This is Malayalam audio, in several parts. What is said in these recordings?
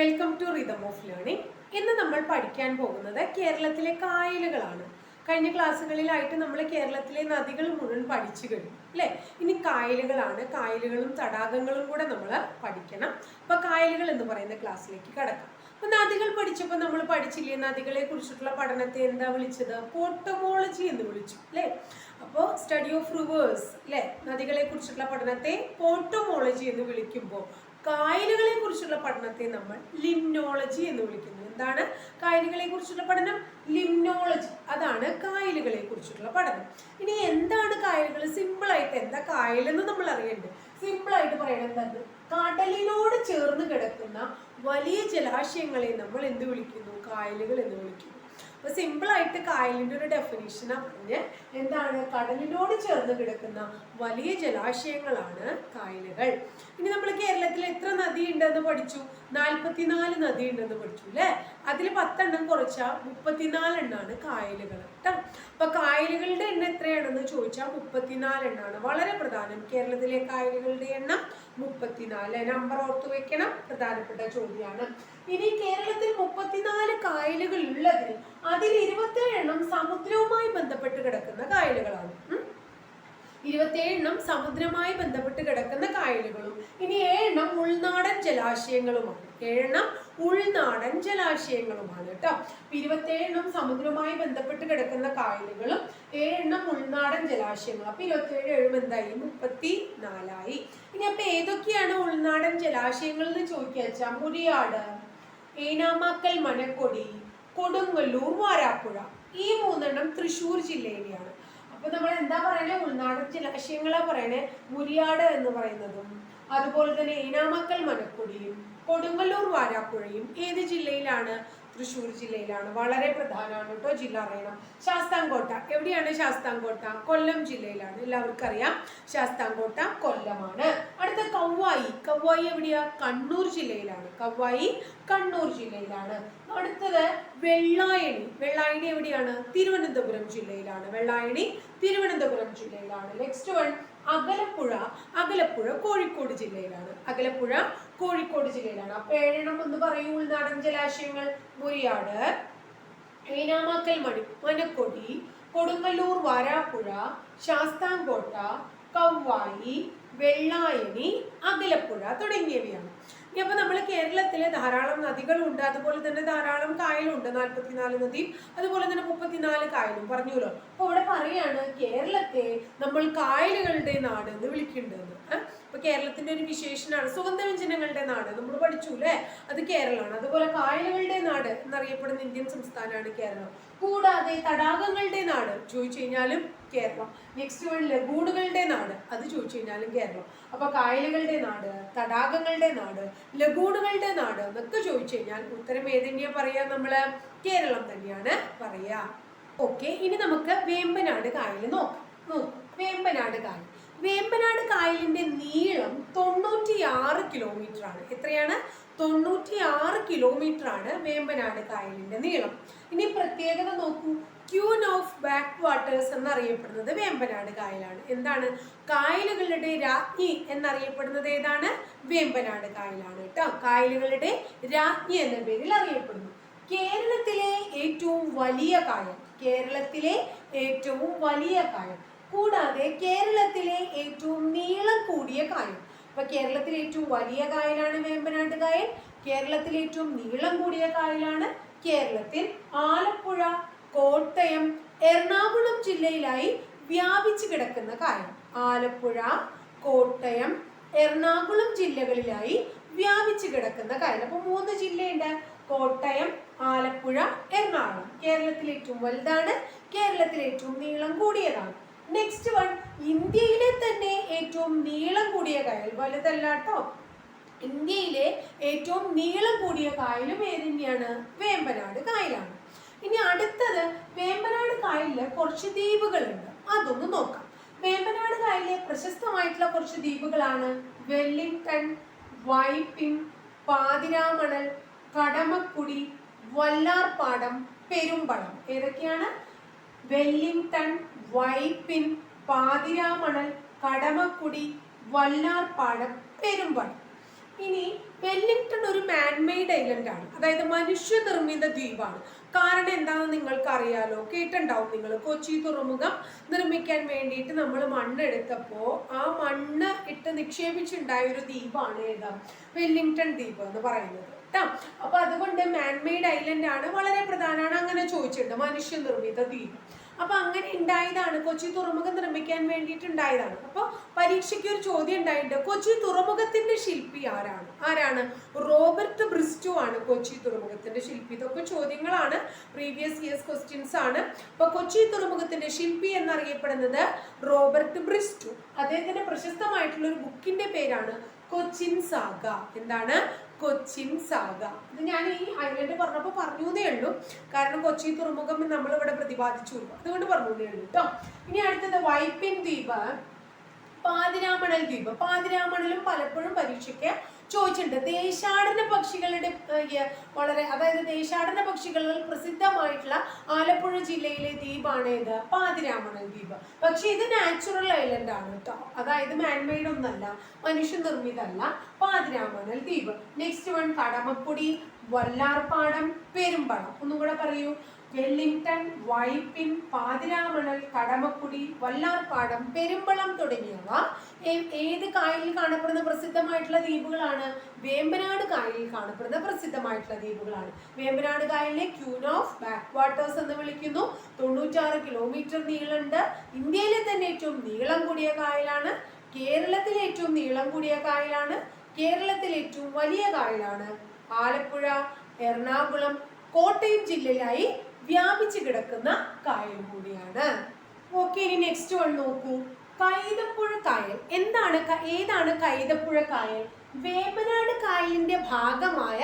Welcome to rhythm of learning ഇന്ന് നമ്മൾ പഠിക്കാൻ പോകുന്നത് കേരളത്തിലെ കായലുകളാണ്. കഴിഞ്ഞ ക്ലാസ്സുകളിലായിട്ട് നമ്മൾ കേരളത്തിലെ നദികൾ മുഴുവൻ പഠിച്ചു കഴിഞ്ഞു അല്ലേ? ഇനി കായലുകളാണ്. കായലുകളും തടാകങ്ങളും കൂടെ നമ്മൾ പഠിക്കണം. അപ്പൊ കായലുകൾ എന്ന് പറയുന്ന ക്ലാസ്സിലേക്ക് കടക്കാം. അപ്പൊ നദികൾ പഠിച്ചപ്പോൾ നമ്മൾ പഠിച്ചില്ലേ? നദികളെ കുറിച്ചിട്ടുള്ള പഠനത്തെ എന്താ വിളിച്ചത്? പോട്ടമോളജി എന്ന് വിളിച്ചു അല്ലേ? അപ്പോൾ സ്റ്റഡി ഓഫ് റിവേഴ്സ് അല്ലേ? നദികളെ കുറിച്ചിട്ടുള്ള പഠനത്തെ പോട്ടോമോളജി എന്ന് വിളിക്കുമ്പോൾ കായലുകളെ കുറിച്ചുള്ള പഠനത്തെ നമ്മൾ ലിംനോളജി എന്ന് വിളിക്കുന്നു. എന്താണ്? കായലുകളെ കുറിച്ചുള്ള പഠനം? ലിംനോളജി. അതാണ് കായലുകളെ കുറിച്ചുള്ള പഠനം. ഇനി എന്താണ് കായലുകൾ? സിമ്പിൾ ആയിട്ട് എന്താ കായലെന്ന് നമ്മൾ അറിയണ്ടേ. സിമ്പിൾ ആയിട്ട് പറയണത് എന്താണ് കടലിനോട് ചേർന്ന് കിടക്കുന്ന വലിയ ജലാശയങ്ങളെ നമ്മൾ എന്ത് വിളിക്കുന്നു? കായലുകൾ എന്ന് വിളിക്കുന്നു. അപ്പൊ സിമ്പിൾ ആയിട്ട് കായലിന്റെ ഒരു പറഞ്ഞ് എന്താണ്? കടലിനോട് ചേർന്ന് കിടക്കുന്ന വലിയ ജലാശയങ്ങളാണ് കായലുകൾ. ഇനി നമ്മൾ കേരളത്തിൽ എത്ര നദി ഉണ്ടെന്ന് പഠിച്ചു? നാൽപ്പത്തിനാല് നദി ഉണ്ടെന്ന് പഠിച്ചു അല്ലേ? അതിൽ പത്തെണ്ണം കുറച്ചാൽ മുപ്പത്തിനാലെണ്ണാണ് കായലുകൾ കേട്ടോ. അപ്പൊ കായലുകളുടെ എണ്ണം എത്രയാണെന്ന് ചോദിച്ചാൽ മുപ്പത്തിനാല് എണ്ണാണ് വളരെ പ്രധാനം കേരളത്തിലെ കായലുകളുടെ എണ്ണം മുപ്പത്തിനാല്. നമ്പർ ഓർത്തു വെക്കണം. പ്രധാനപ്പെട്ട ചോദ്യമാണ്. ഇനി കേരളത്തിൽ മുപ്പത്തിനാല് കായലുകൾ ഉള്ളതിൽ അതിൽ ഇരുപത്തേഴ് എണ്ണം സമുദ്രവുമായി ബന്ധപ്പെട്ട് കിടക്കുന്ന കായലുകളാണ്. ഇരുപത്തിയേഴെണ്ണം സമുദ്രവുമായി ബന്ധപ്പെട്ട് കിടക്കുന്ന കായലുകളും ഇനി ഏഴെണ്ണം ഉൾനാടൻ ജലാശയങ്ങളുമാണ്. ഏഴെണ്ണം ഉൾനാടൻ ജലാശയങ്ങളുമാണ് കേട്ടോ. അപ്പൊ ഇരുപത്തിയേഴെണ്ണം സമുദ്രവുമായി ബന്ധപ്പെട്ട് കിടക്കുന്ന കായലുകളും ഏഴെണ്ണം ഉൾനാടൻ ജലാശയങ്ങളും. അപ്പൊ ഇരുപത്തിയേഴ് ഏഴും എന്തായി? മുപ്പത്തി നാലായി ഇനി അപ്പൊ ഏതൊക്കെയാണ് ഉൾനാടൻ ജലാശയങ്ങൾ എന്ന് ചോദിക്കുക മുരിയാട് ഏനാമാക്കൽ മനക്കൊടി കൊടുങ്ങല്ലൂർ വാരാപ്പുഴ. ഈ മൂന്നെണ്ണം തൃശ്ശൂർ ജില്ലയിലെയാണ്. അപ്പൊ നമ്മൾ എന്താ പറയണേ? ഉൾനാടൻ ജലാശയങ്ങളാ പറയണേ. മുരിയാട് എന്ന് പറയുന്നതും അതുപോലെ തന്നെ ഏനാമക്കൽ മനക്കൊടിയും കൊടുങ്ങല്ലൂർ വാരാപ്പുഴയും ഏത് ജില്ലയിലാണ്? തൃശ്ശൂർ ജില്ലയിലാണ്. വളരെ പ്രധാനമാണ് കേട്ടോ ജില്ല അറിയണം. ശാസ്താംകോട്ട. എവിടെയാണ് ശാസ്താംകോട്ട? കൊല്ലം ജില്ലയിലാണ്. എല്ലാവർക്കും അറിയാം. ശാസ്താംകോട്ട കൊല്ലമാണ്. അടുത്ത കവ്വായി കവ്വായി എവിടെയാ? കണ്ണൂർ ജില്ലയിലാണ്. കവ്വായി കണ്ണൂർ ജില്ലയിലാണ്. അടുത്തത് വെള്ളായണി. വെള്ളായണി എവിടെയാണ്? തിരുവനന്തപുരം ജില്ലയിലാണ്. വെള്ളായണി തിരുവനന്തപുരം ജില്ലയിലാണ്. നെക്സ്റ്റ് വൺ അകലപ്പുഴ അകലപ്പുഴ കോഴിക്കോട് ജില്ലയിലാണ്. അകലപ്പുഴ കോഴിക്കോട് ജില്ലയിലാണ്. അപ്പൊ ഏഴെണ്ണം എന്ന് പറയൂ ഉൾനാടൻ ജലാശയങ്ങൾ മുരിയാട് ഏനാമാക്കൽ മണി മനക്കൊടി കൊടുങ്ങല്ലൂർ വാരാപ്പുഴ ശാസ്താംകോട്ട കവ്വായി വെള്ളായണി അകലപ്പുഴ തുടങ്ങിയവയാണ്. ഇനി നമ്മൾ കേരളത്തിലെ ധാരാളം നദികളുണ്ട്. അതുപോലെ തന്നെ ധാരാളം കായലുണ്ട്. നാൽപ്പത്തിനാല് നദിയും അതുപോലെ തന്നെ മുപ്പത്തിനാല് കായലും. പറഞ്ഞുല്ലോ അപ്പൊ ഇവിടെ പറയാണ് കേരളത്തെ നമ്മൾ കായലുകളുടെ നാട് എന്ന് വിളിക്കേണ്ടത്. അപ്പൊ കേരളത്തിന്റെ ഒരു വിശേഷനാണ്. സുഗന്ധവ്യഞ്ജനങ്ങളുടെ നാട് നമ്മൾ പഠിച്ചു അല്ലേ അത് കേരളമാണ്. അതുപോലെ കായലുകളുടെ നാട് എന്നറിയപ്പെടുന്ന ഇന്ത്യൻ സംസ്ഥാനമാണ് കേരളം. കൂടാതെ തടാകങ്ങളുടെ നാട് ചോദിച്ചു കഴിഞ്ഞാലും കേരളം. നെക്സ്റ്റ് വൺ ലഗൂണുകളുടെ നാട് അത് ചോദിച്ചു കഴിഞ്ഞാലും കേരളം. അപ്പൊ കായലുകളുടെ നാട് തടാകങ്ങളുടെ നാട് ലഗൂണുകളുടെ നാട് എന്നൊക്കെ ചോദിച്ചു കഴിഞ്ഞാൽ ഉത്തരം ഏതെന്നെയാ പറയാ? നമ്മൾ കേരളം തന്നെയാണ് പറയാ. ഓക്കെ ഇനി നമുക്ക് വേമ്പനാട് കായൽ നോക്കാം. നോക്കാം. വേമ്പനാട് കായൽ വേമ്പനാട് കായലിന്റെ നീളം തൊണ്ണൂറ്റിയാറ് കിലോമീറ്റർ ആണ്. എത്രയാണ്? തൊണ്ണൂറ്റിയാറ് കിലോമീറ്റർ ആണ് വേമ്പനാട് കായലിന്റെ നീളം. ഇനി പ്രത്യേകത നോക്കൂ. ക്യൂൻ ഓഫ് ബാക്ക് വാട്ടേഴ്സ് എന്നറിയപ്പെടുന്നത് വേമ്പനാട് കായലാണ്. എന്താണ്? കായലുകളുടെ രാജ്ഞി എന്നറിയപ്പെടുന്നത് ഏതാണ്? വേമ്പനാട് കായലാണ് കേട്ടോ. കായലുകളുടെ രാജ്ഞി എന്ന പേരിൽ അറിയപ്പെടുന്നു. കേരളത്തിലെ ഏറ്റവും വലിയ കായൽ. കേരളത്തിലെ ഏറ്റവും വലിയ കായൽ. കൂടാതെ കേരളത്തിലെ ഏറ്റവും നീളം കൂടിയ കായൽ. അപ്പൊ കേരളത്തിലെ ഏറ്റവും വലിയ കായലാണ് വേമ്പനാട്ട് കായൽ കേരളത്തിലെ ഏറ്റവും നീളം കൂടിയ കായലാണ് കേരളത്തിൽ ആലപ്പുഴ കോട്ടയം എറണാകുളം ജില്ലയിലായി വ്യാപിച്ചു കിടക്കുന്ന കായൽ. ആലപ്പുഴ കോട്ടയം എറണാകുളം ജില്ലകളിലായി വ്യാപിച്ചു കിടക്കുന്ന കായൽ. അപ്പൊ മൂന്ന് ജില്ലയുണ്ട്. കോട്ടയം ആലപ്പുഴ എറണാകുളം. കേരളത്തിലെ ഏറ്റവും വലുതാണ്. കേരളത്തിലെ ഏറ്റവും നീളം കൂടിയതാണ്. നെക്സ്റ്റ് വൺ ഇന്ത്യയിലെ തന്നെ ഏറ്റവും നീളം കൂടിയ കായൽ വലുതല്ല കേട്ടോ ഇന്ത്യയിലെ ഏറ്റവും നീളം കൂടിയ കായലും ഏത് തന്നെയാണ് വേമ്പനാട് കായലാണ്. ഇനി അടുത്തത് വേമ്പനാട് കായലിൽ കുറച്ച് ദ്വീപുകളുണ്ട്. അതൊന്ന് നോക്കാം. വേമ്പനാട് കായലിലെ പ്രശസ്തമായിട്ടുള്ള കുറച്ച് ദ്വീപുകളാണ്. വെല്ലിംഗ്ടൺ വൈപ്പിൻ പാതിരാമണൽ കടമക്കുടി വല്ലാർപാടം പെരുമ്പളം ഏതൊക്കെയാണ്? വെല്ലിംഗ്ടൺ വൈപ്പിൻ പാതിരാമണൽ കടമക്കുടി വല്ലാർപാടം പെരുമ്പാട്. ഇനി വെല്ലിംഗ്ടൺ ഒരു മാൻമെയ്ഡ് ഐലൻഡ് ആണ്. അതായത് മനുഷ്യനിർമ്മിത ദ്വീപാണ്. കാരണം എന്താണെന്ന് നിങ്ങൾക്ക് അറിയാലോ കേട്ടിട്ടുണ്ടാവും നിങ്ങൾ കൊച്ചി തുറമുഖം നിർമ്മിക്കാൻ വേണ്ടിയിട്ട് നമ്മൾ മണ്ണെടുത്തപ്പോൾ ആ മണ്ണ് ഇട്ട് നിക്ഷേപിച്ചുണ്ടായ ഒരു ദ്വീപാണ് ഏതാ? വെല്ലിംഗ്ടൺ ദ്വീപ് എന്ന് പറയുന്നത്. കേട്ടോ അപ്പൊ അതുകൊണ്ട് മാൻമെയ്ഡ് ഐലൻഡ് ആണ് വളരെ പ്രധാനമാണ്. അങ്ങനെ ചോദിച്ചിട്ടുണ്ട്. മനുഷ്യ നിർമ്മിത ദ്വീപ്. അപ്പൊ അങ്ങനെ ഉണ്ടായതാണ് കൊച്ചി തുറമുഖം നിർമ്മിക്കാൻ വേണ്ടിയിട്ട് ഉണ്ടായതാണ് അപ്പോൾ പരീക്ഷയ്ക്ക് ഒരു ചോദ്യം ഉണ്ടായിട്ടുണ്ട് കൊച്ചി തുറമുഖത്തിന്റെ ശില്പി ആരാണ്? ആരാണ്? റോബർട്ട് ബ്രിസ്റ്റു ആണ് കൊച്ചി തുറമുഖത്തിന്റെ ശില്പി. ഇതൊക്കെ ചോദ്യങ്ങളാണ്. പ്രീവിയസ് ഇയേഴ്സ് ക്വസ്റ്റ്യൻസ് ആണ്. അപ്പൊ കൊച്ചി തുറമുഖത്തിന്റെ ശില്പി എന്നറിയപ്പെടുന്നത് റോബർട്ട് ബ്രിസ്റ്റു. അദ്ദേഹത്തിന്റെ പ്രശസ്തമായിട്ടുള്ള ഒരു ബുക്കിന്റെ പേരാണ് കൊച്ചിൻ സാഗ. എന്താണ്? കൊച്ചിൻ സാഗ. ഇത് ഞാൻ ഈ ഐലൻഡ് പറഞ്ഞപ്പോൾ പറഞ്ഞേ ഉള്ളൂ. കാരണം കൊച്ചി തുറമുഖം നമ്മളിവിടെ പ്രതിപാദിച്ചു. അതുകൊണ്ട് പറഞ്ഞേ ഉള്ളൂ കേട്ടോ ഇനി അടുത്തത് വൈപ്പിൻ ദ്വീപ്. പാതിരാമണൽ ദ്വീപ്. പാതിരാമണലും പലപ്പോഴും പരീക്ഷയ്ക്ക് ചോദിച്ചിട്ടുണ്ട്. ദേശാടന പക്ഷികളുടെ വളരെ അതായത് ദേശാടന പക്ഷികളിൽ പ്രസിദ്ധമായിട്ടുള്ള ആലപ്പുഴ ജില്ലയിലെ ദ്വീപാണ് ഏത് പാതിരാമണൽ ദ്വീപ്. പക്ഷെ ഇത് നാച്ചുറൽ ഐലൻഡ് ആണ് കേട്ടോ അതായത് മാൻമെയ്ഡ് ഒന്നല്ല മനുഷ്യ മനുഷ്യനിർമ്മിതല്ല പാതിരാമണൽ ദ്വീപ്. നെക്സ്റ്റ് വൺ കടമപ്പൊടി വല്ലാർപാടം പെരുമ്പളം ഒന്നും കൂടെ പറയൂ. വെല്ലിംഗ്ടൺ വൈപ്പിൻ പാതിരാമണൽ കടമക്കുടി വല്ലാർപാടം പെരുമ്പളം തുടങ്ങിയവ ഏത് കായലിൽ കാണപ്പെടുന്ന പ്രസിദ്ധമായിട്ടുള്ള ദ്വീപുകളാണ്? വേമ്പനാട് കായലിൽ കാണപ്പെടുന്ന പ്രസിദ്ധമായിട്ടുള്ള ദ്വീപുകളാണ്. വേമ്പനാട് കായലിനെ ക്യൂൻ ഓഫ് ബാക്ക് വാട്ടേഴ്സ് എന്ന് വിളിക്കുന്നു. തൊണ്ണൂറ്റാറ് കിലോമീറ്റർ നീളമുണ്ട്. ഇന്ത്യയിലെ തന്നെ ഏറ്റവും നീളം കൂടിയ കായലാണ്. കേരളത്തിലെ ഏറ്റവും നീളം കൂടിയ കായലാണ്. കേരളത്തിലെ ഏറ്റവും വലിയ കായലാണ്. ആലപ്പുഴ എറണാകുളം കോട്ടയം ജില്ലയിലായി വ്യാപിച്ചു കിടക്കുന്ന കായൽ കൂടിയാണ്. ഓക്കെ ഇനി നെക്സ്റ്റ് വൺ നോക്കൂ. കൈതപ്പുഴ കായൽ. എന്താണ് ഏതാണ് കൈതപ്പുഴ കായൽ? വേമ്പനാട് കായലിന്റെ ഭാഗമായ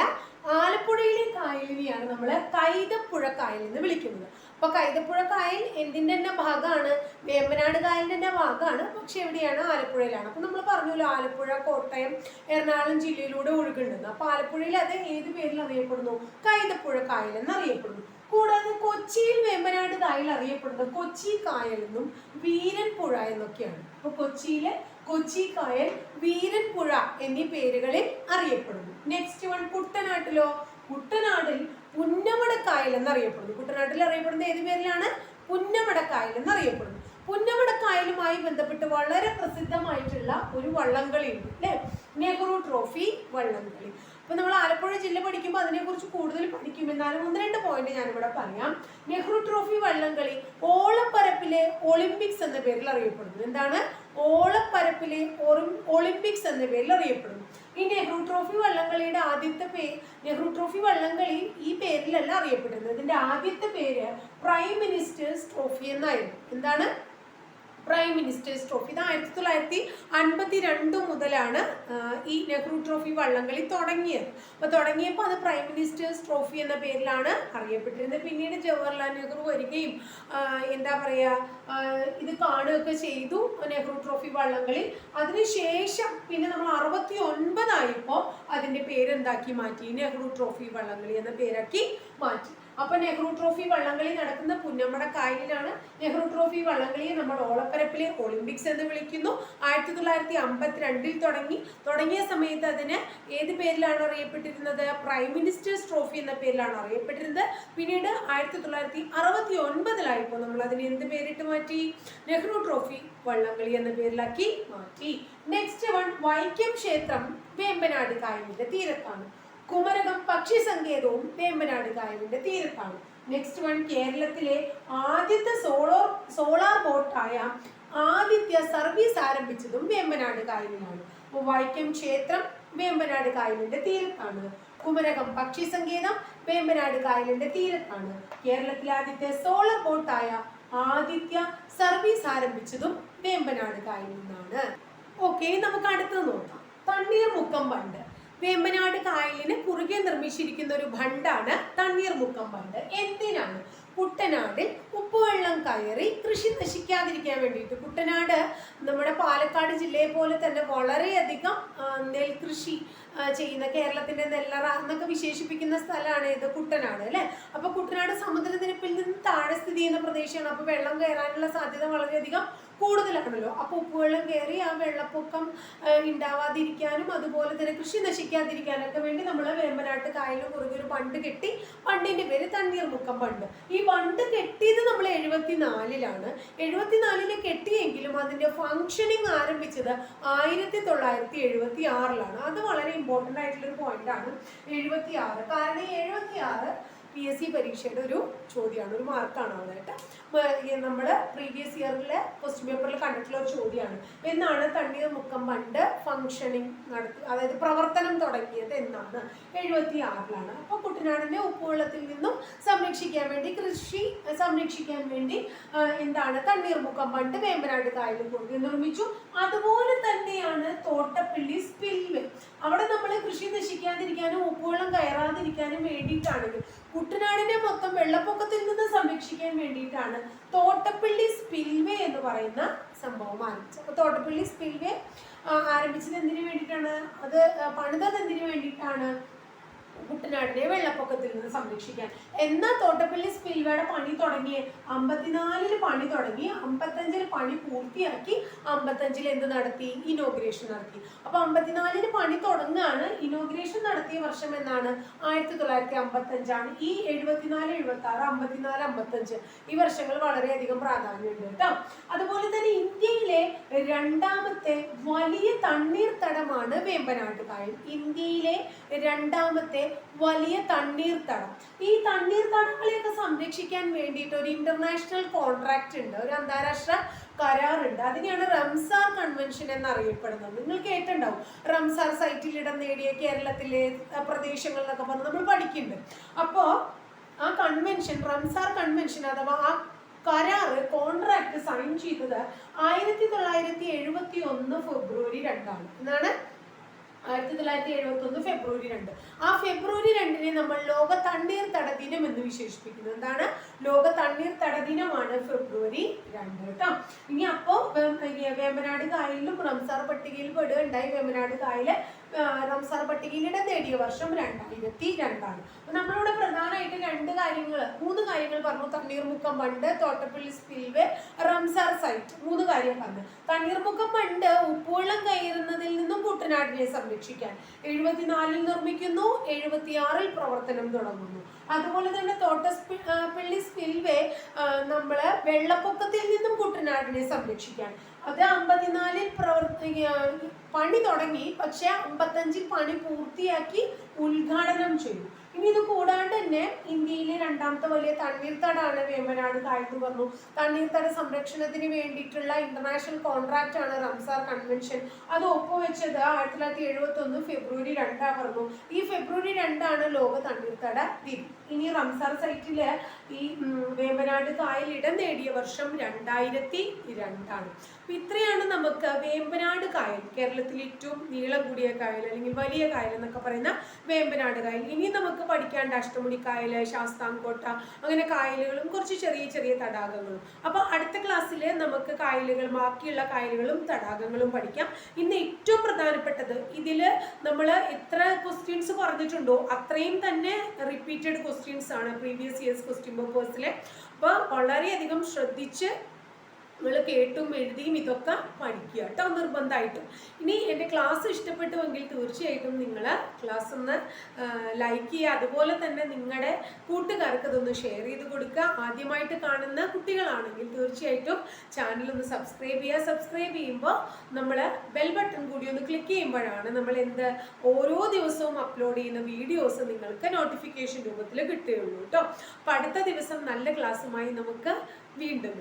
ആലപ്പുഴയിലെ കായലിനെയാണ് നമ്മൾ കൈതപ്പുഴ കായൽ എന്ന് വിളിക്കുന്നത്. അപ്പൊ കൈതപ്പുഴ കായൽ എന്തിന്റെ തന്നെ ഭാഗമാണ്? വേമ്പനാട് കായലിന്റെ തന്നെ ഭാഗമാണ്. പക്ഷെ എവിടെയാണ്? ആലപ്പുഴയിലാണ്. അപ്പൊ നമ്മൾ പറഞ്ഞല്ലോ ആലപ്പുഴ കോട്ടയം എറണാകുളം ജില്ലയിലൂടെ ഒഴുകുന്നുണ്ടെന്ന് അപ്പൊ ആലപ്പുഴയിൽ അത് ഏത് പേരിൽ അറിയപ്പെടുന്നു? കൈതപ്പുഴ കായൽ എന്ന് അറിയപ്പെടുന്നു കൂടാതെ കൊച്ചിയിൽ വേമ്പനാട് കായൽ അറിയപ്പെടുന്നത് കൊച്ചി കായൽ എന്നും വീരൻപുഴ എന്നൊക്കെയാണ്. അപ്പൊ കൊച്ചിയിലെ കൊച്ചി കായൽ വീരൻപുഴ എന്നീ പേരുകളിൽ അറിയപ്പെടുന്നു. നെക്സ്റ്റ് വൺ കുട്ടനാട്ടിലോ? കുട്ടനാടിൽ പുന്നമടക്കായൽ എന്നറിയപ്പെടുന്നു. കുട്ടനാട്ടിൽ അറിയപ്പെടുന്ന ഏത് പേരിലാണ്? പുന്നമടക്കായൽ എന്നറിയപ്പെടുന്നു. പുന്നമടക്കായലുമായി ബന്ധപ്പെട്ട് വളരെ പ്രസിദ്ധമായിട്ടുള്ള ഒരു വള്ളംകളി ഉണ്ട് അല്ലേ? നെഹ്റു ട്രോഫി വള്ളംകളി. അപ്പൊ നമ്മൾ ആലപ്പുഴ ജില്ല പഠിക്കുമ്പോൾ അതിനെക്കുറിച്ച് കൂടുതൽ പഠിക്കും. എന്നാലും ഒന്ന് രണ്ട് പോയിന്റ് ഞാനിവിടെ പറയാം. നെഹ്റു ട്രോഫി വള്ളംകളി ഓളപ്പരപ്പിലെ ഒളിമ്പിക്സ് എന്ന പേരിൽ അറിയപ്പെടുന്നു. എന്താണ്? ഓളപ്പരപ്പിലെ ഒളിമ്പിക്സ് എന്ന പേരിൽ അറിയപ്പെടുന്നു. ഈ നെഹ്റു ട്രോഫി വള്ളംകളിയുടെ ആദ്യത്തെ പേര് നെഹ്റു ട്രോഫി വള്ളംകളി ഈ പേരിലല്ല അറിയപ്പെടുന്നത്. ഇതിന്റെ ആദ്യത്തെ പേര് പ്രൈം മിനിസ്റ്റേഴ്സ് ട്രോഫി എന്നായിരുന്നു. എന്താണ്? Prime minister's trophy. ഇത് ആയിരത്തി തൊള്ളായിരത്തി അൻപത്തി രണ്ട് മുതലാണ് ഈ നെഹ്റു ട്രോഫി വള്ളംകളി തുടങ്ങിയത്. അപ്പോൾ തുടങ്ങിയപ്പോൾ അത് പ്രൈം മിനിസ്റ്റേഴ്സ് ട്രോഫി എന്ന പേരിലാണ് അറിയപ്പെട്ടിരുന്നത്. പിന്നീട് ജവഹർലാൽ നെഹ്റു വരികയും എന്താ പറയുക ഇത് കാണുകയൊക്കെ ചെയ്തു നെഹ്റു ട്രോഫി വള്ളംകളി. അതിനുശേഷം പിന്നെ നമ്മൾ അറുപത്തി ഒൻപതായപ്പോൾ അതിന്റെ പേരെന്താക്കി മാറ്റി നെഹ്റു ട്രോഫി വള്ളംകളി എന്ന പേരാക്കി മാറ്റി. അപ്പൊ നെഹ്റു ട്രോഫി വള്ളംകളി നടക്കുന്ന പുന്നമ്മട കായലിലാണ്. നെഹ്റു ട്രോഫി വള്ളംകളിയെ നമ്മൾ ഓളപ്പരപ്പിലെ ഒളിമ്പിക്സ് എന്ന് വിളിക്കുന്നു. ആയിരത്തി തൊള്ളായിരത്തി അമ്പത്തിരണ്ടിൽ തുടങ്ങി. തുടങ്ങിയ സമയത്ത് അതിന് ഏത് പേരിലാണ് അറിയപ്പെട്ടിരുന്നത്? പ്രൈം മിനിസ്റ്റേഴ്സ് ട്രോഫി എന്ന പേരിലാണ് അറിയപ്പെട്ടിരുന്നത്. പിന്നീട് ആയിരത്തി തൊള്ളായിരത്തി അറുപത്തി ഒൻപതിലായപ്പോൾ നമ്മൾ അതിന് എന്ത് പേരിട്ട് മാറ്റി? നെഹ്റു ട്രോഫി വള്ളംകളി എന്ന പേരിലാക്കി മാറ്റി. നെക്സ്റ്റ് വൺ വൈക്കം ക്ഷേത്രം വേമ്പനാട് കായലിന്റെ തീരത്താണ്. കുമരകം പക്ഷി സങ്കേതവും വേമ്പനാട് കായലിന്റെ തീരത്താണ്. നെക്സ്റ്റ് വൺ കേരളത്തിലെ ആദ്യത്തെ സോളോർ സോളാർ ബോട്ടായ ആദിത്യ സർവീസ് ആരംഭിച്ചതും വേമ്പനാട് കായലിലാണ് വൈക്കം ക്ഷേത്രം വേമ്പനാട് കായലിന്റെ തീരത്താണ്. കുമരകം പക്ഷി സങ്കേതം വേമ്പനാട് കായലിന്റെ തീരത്താണ്. കേരളത്തിലെ ആദ്യത്തെ സോളാർ ബോട്ടായ ആദിത്യ സർവീസ് ആരംഭിച്ചതും വേമ്പനാട് കായലിൽ നിന്നാണ് ഓക്കെ നമുക്ക് അടുത്തത് നോക്കാം. തണ്ണീർമുക്കം ബണ്ട് വേമ്പനാട് കായലിന് കുറുകെ നിർമ്മിച്ചിരിക്കുന്ന ഒരു ബണ്ടാണ് തണ്ണീർമുക്കം ബണ്ട് എന്തിനാണ്? കുട്ടനാടിൽ ഉപ്പുവെള്ളം കയറി കൃഷി നശിക്കാതിരിക്കാൻ വേണ്ടിയിട്ട്. കുട്ടനാട് നമ്മുടെ പാലക്കാട് ജില്ലയെ പോലെ തന്നെ വളരെയധികം നെൽകൃഷി ചെയ്യുന്ന കേരളത്തിന്റെ നെല്ലറ എന്നൊക്കെ വിശേഷിപ്പിക്കുന്ന സ്ഥലമാണ് ഇത് കുട്ടനാട് അല്ലേ? അപ്പൊ കുട്ടനാട് സമുദ്രനിരപ്പിൽ നിന്ന് താഴെ സ്ഥിതി ചെയ്യുന്ന പ്രദേശമാണ്. അപ്പൊ വെള്ളം കയറാനുള്ള സാധ്യത വളരെയധികം കൂടുതലാണല്ലോ. അപ്പോൾ ഉപ്പുവെള്ളം കയറി ആ വെള്ളപ്പൊക്കം ഉണ്ടാവാതിരിക്കാനും അതുപോലെ തന്നെ കൃഷി നശിക്കാതിരിക്കാനൊക്കെ വേണ്ടി നമ്മൾ വേമ്പനാട്ട് കായലിന് കുറുകെ ഒരു പണ്ട് കെട്ടി പണ്ടിന്റെ പേര് തണ്ണീർമുക്കം പണ്ട്. ഈ പണ്ട് കെട്ടിയത് നമ്മൾ എഴുപത്തിനാലിലാണ്. എഴുപത്തിനാലിൽ കെട്ടിയെങ്കിലും അതിന്റെ ഫങ്ഷനിങ് ആരംഭിച്ചത് ആയിരത്തി തൊള്ളായിരത്തി എഴുപത്തി ആറിലാണ് അത് വളരെ ഇമ്പോർട്ടന്റ് ആയിട്ടുള്ള ഒരു പോയിന്റ് ആണ്. എഴുപത്തി ആറ് കാരണം ഈ എഴുപത്തി ആറ് പി എസ് സി പരീക്ഷയുടെ ഒരു ചോദ്യമാണ് ഒരു മാർക്കാണ് അതായിട്ട്. നമ്മുടെ പ്രീവിയസ് ഇയറിലെ ക്വസ്റ്റ്യൻ പേപ്പറിൽ കണ്ടിട്ടുള്ള ഒരു ചോദ്യമാണ്. എന്നാണ് തണ്ണീർ മുക്കം പണ്ട് ഫങ്ഷനിങ് നടത്തി അതായത് പ്രവർത്തനം തുടങ്ങിയത് എന്നാണ്. എഴുപത്തി ആറിലാണ് അപ്പോൾ കുട്ടനാടിനെ ഉപ്പുവെള്ളത്തിൽ നിന്നും സംരക്ഷിക്കാൻ വേണ്ടി കൃഷി സംരക്ഷിക്കാൻ വേണ്ടി എന്താണ് തണ്ണീർമുക്കം പണ്ട് വേമ്പനാട് കായലിൽ കൊണ്ട് നിർമ്മിച്ചു. അതുപോലെ തന്നെയാണ് തോട്ടപ്പള്ളി സ്പിൽവേ അവിടെ നമ്മൾ കൃഷി നശിക്കാതിരിക്കാനും ഉപ്പുവെള്ളം കയറാതിരിക്കാനും വേണ്ടിയിട്ടാണെങ്കിൽ കുട്ടനാടിനെ മൊത്തം വെള്ളപ്പൊക്കത്തിൽ നിന്ന് സംരക്ഷിക്കാൻ വേണ്ടിയിട്ടാണ് തോട്ടപ്പള്ളി സ്പിൽവേ എന്ന് പറയുന്ന സംഭവം ആരംഭിച്ചത്. അപ്പോൾ തോട്ടപ്പള്ളി സ്പിൽവേ ആരംഭിച്ചത് എന്തിനു വേണ്ടിയിട്ടാണ്? അത് പണിതത് എന്തിനു വേണ്ടിയിട്ടാണ്? കുട്ടനാടിനെ വെള്ളപ്പൊക്കത്തിൽ നിന്ന് സംരക്ഷിക്കാൻ. എന്നാൽ തോട്ടപ്പള്ളി സ്പിൽവേയുടെ പണി തുടങ്ങി അമ്പത്തിനാലിൽ പണി തുടങ്ങി. അമ്പത്തഞ്ചിൽ പണി പൂർത്തിയാക്കി. അമ്പത്തഞ്ചിൽ എന്ത് നടത്തി? ഇനോഗ്രേഷൻ നടത്തി. അപ്പൊ അമ്പത്തിനാലിന് പണി തുടങ്ങുകയാണ് ഇനോഗ്രേഷൻ നടത്തിയ വർഷം എന്നാണ്? ആയിരത്തി തൊള്ളായിരത്തി അമ്പത്തഞ്ചാണ് ഈ എഴുപത്തിനാല് എഴുപത്തി ആറ് അമ്പത്തിനാല് അമ്പത്തഞ്ച് ഈ വർഷങ്ങൾ വളരെയധികം പ്രാധാന്യമുണ്ട് കേട്ടോ. അതുപോലെ തന്നെ ഇന്ത്യയിലെ രണ്ടാമത്തെ വലിയ തണ്ണീർത്തടമാണ് വേമ്പനാട്ട് കായൽ ഇന്ത്യയിലെ രണ്ടാമത്തെ വലിയ തണ്ണീർത്തടം ഈ തണ്ണീർത്തടങ്ങളെയൊക്കെ സംരക്ഷിക്കാൻ വേണ്ടിയിട്ട് ഒരു ഇന്റർനാഷണൽ കോൺട്രാക്റ്റ് ഉണ്ട് ഒരു അന്താരാഷ്ട്ര കരാറുണ്ട്. അതിനെയാണ് റംസാർ കൺവെൻഷൻ എന്നറിയപ്പെടുന്നത്. നിങ്ങൾ കേട്ടിട്ടുണ്ടാവും റംസാർ സൈറ്റിൽ ഇടം നേടിയ കേരളത്തിലെ പ്രദേശങ്ങളിലൊക്കെ പറഞ്ഞ് നമ്മൾ പഠിക്കുന്നുണ്ട്. അപ്പോ ആ കൺവെൻഷൻ റംസാർ കൺവെൻഷൻ അഥവാ ആ കരാറ് കോൺട്രാക്ട് സൈൻ ചെയ്തത് ആയിരത്തി തൊള്ളായിരത്തി എഴുപത്തി ഒന്ന് ഫെബ്രുവരി രണ്ടാണ്. എന്നാണ് ആയിരത്തി തൊള്ളായിരത്തി എഴുപത്തി ഒന്ന് ഫെബ്രുവരി രണ്ട്. ആ ഫെബ്രുവരി രണ്ടിനെ നമ്മൾ ലോക തണ്ണീർത്തട ദിനം എന്ന് വിശേഷിപ്പിക്കുന്നു. എന്താണ്? ലോക തണ്ണീർ തട ദിനമാണ് ഫെബ്രുവരി രണ്ട് കേട്ടോ. ഇനി അപ്പോ വേമ്പനാട് കായലിലും റംസാർ പട്ടികയിൽ പെടുകയുണ്ടായി. വേമ്പനാട് കായൽ റംസാർ പട്ടികയിൽ ഇടം നേടിയ വർഷം രണ്ടായിരത്തി രണ്ടാണ്. അപ്പൊ നമ്മളിവിടെ പ്രധാനമായിട്ട് രണ്ട് കാര്യങ്ങൾ മൂന്ന് കാര്യങ്ങൾ പറഞ്ഞു. Thanneermukkom bund Thottappally spillway Ramsar site. മൂന്ന് കാര്യം പറഞ്ഞു. തണ്ണീർമുക്കം ബണ്ട് ഉപ്പുവെള്ളം കയറുന്നതിൽ നിന്നും കുട്ടനാടിനെ സംരക്ഷിക്കാൻ എഴുപത്തിനാലിൽ നിർമ്മിക്കുന്നു എഴുപത്തിയാറിൽ പ്രവർത്തനം തുടങ്ങുന്നു. അതുപോലെ തന്നെ തോട്ട സ്പി- പള്ളി സ്പിൽവേ നമ്മൾ വെള്ളപ്പൊക്കത്തിൽ നിന്നും കുട്ടനാടിനെ സംരക്ഷിക്കാൻ അത് അമ്പത്തിനാലിൽ പ്രവർത്തി ആ, പണി തുടങ്ങി. പക്ഷെ അമ്പത്തഞ്ചിൽ പണി പൂർത്തിയാക്കി ഉദ്ഘാടനം ചെയ്തു. ഇനി ഇത് കൂടാണ്ട് തന്നെ ഇന്ത്യയിലെ രണ്ടാമത്തെ വലിയ തണ്ണീർത്തടാണ് വേമ്പനാട് കായെന്ന് പറഞ്ഞു തണ്ണീർത്തട സംരക്ഷണത്തിന് വേണ്ടിയിട്ടുള്ള ഇന്റർനാഷണൽ കോൺട്രാക്റ്റ് ആണ് റംസാർ കൺവെൻഷൻ അത് ഒപ്പുവെച്ചത് ആയിരത്തി തൊള്ളായിരത്തി എഴുപത്തി ഒന്ന് ഫെബ്രുവരി രണ്ടാ പറഞ്ഞു ഈ ഫെബ്രുവരി രണ്ടാണ് ലോക തണ്ണീർത്തട ദിനം. ഇനി റംസാർ സൈറ്റിൽ ഈ വേമ്പനാട് കായൽ ഇടം നേടിയ വർഷം രണ്ടായിരത്തി രണ്ടാണ്. അപ്പൊ ഇത്രയാണ് നമുക്ക് വേമ്പനാട് കായൽ കേരളത്തിൽ ഏറ്റവും നീളം കൂടിയ കായൽ അല്ലെങ്കിൽ വലിയ കായൽ എന്നൊക്കെ പറയുന്ന വേമ്പനാട് കായൽ. ഇനി നമുക്ക് പഠിക്കാണ്ട് അഷ്ടമുടി കായൽ ശാസ്താംകോട്ട അങ്ങനെ കായലുകളും കുറച്ച് ചെറിയ ചെറിയ തടാകങ്ങളും. അപ്പൊ അടുത്ത ക്ലാസ്സിൽ നമുക്ക് കായലുകൾ ബാക്കിയുള്ള കായലുകളും തടാകങ്ങളും പഠിക്കാം. ഇന്ന് ഏറ്റവും പ്രധാനപ്പെട്ടത് ഇതിൽ നമ്മൾ എത്ര ക്വസ്റ്റ്യൻസ് പറഞ്ഞിട്ടുണ്ടോ അത്രയും തന്നെ റിപ്പീറ്റഡ് ക്വസ്റ്റ്യൻസ് ആണ്. പ്രീവിയസ് ഇയേഴ്സ് ക്വസ്റ്റ്യൻ പേപ്പേഴ്സിലെ അപ്പോൾ വളരെയധികം ശ്രദ്ധിച്ച് നിങ്ങൾ കേട്ടും എഴുതിയും ഇതൊക്കെ പഠിക്കുക കേട്ടോ നിർബന്ധമായിട്ടും. ഇനി എന്റെ ക്ലാസ് ഇഷ്ടപ്പെട്ടുവെങ്കിൽ തീർച്ചയായിട്ടും നിങ്ങൾ ക്ലാസ് ഒന്ന് ലൈക്ക് ചെയ്യുക. അതുപോലെ തന്നെ നിങ്ങളുടെ കൂട്ടുകാർക്ക് ഇതൊന്ന് ഷെയർ ചെയ്ത് കൊടുക്കുക. ആദ്യമായിട്ട് കാണുന്ന കുട്ടികളാണെങ്കിൽ തീർച്ചയായിട്ടും ചാനൽ ഒന്ന് സബ്സ്ക്രൈബ് ചെയ്യുക. സബ്സ്ക്രൈബ് ചെയ്യുമ്പോൾ നമ്മൾ ബെൽ ബട്ടൺ കൂടി ഒന്ന് ക്ലിക്ക് ചെയ്യുമ്പോഴാണ് നമ്മൾ എന്ത് ഓരോ ദിവസവും അപ്ലോഡ് ചെയ്യുന്ന വീഡിയോസ് നിങ്ങൾക്ക് നോട്ടിഫിക്കേഷൻ രൂപത്തിൽ കിട്ടുകയുള്ളൂ കേട്ടോ. അപ്പം അടുത്ത ദിവസം നല്ല ക്ലാസ്സുമായി നമുക്ക് വീണ്ടും